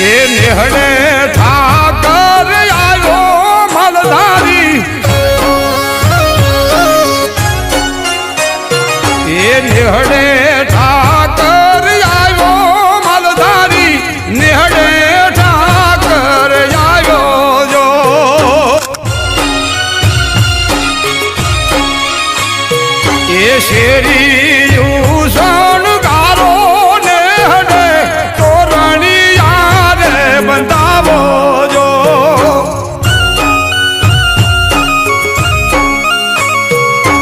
નેહડે ઠાકર આવ્યો મલધારી. એ નેહડે ઠાકર આવ્યો મલધારી. નેહડે ઠાકર આવ્યો જો. એ શેરી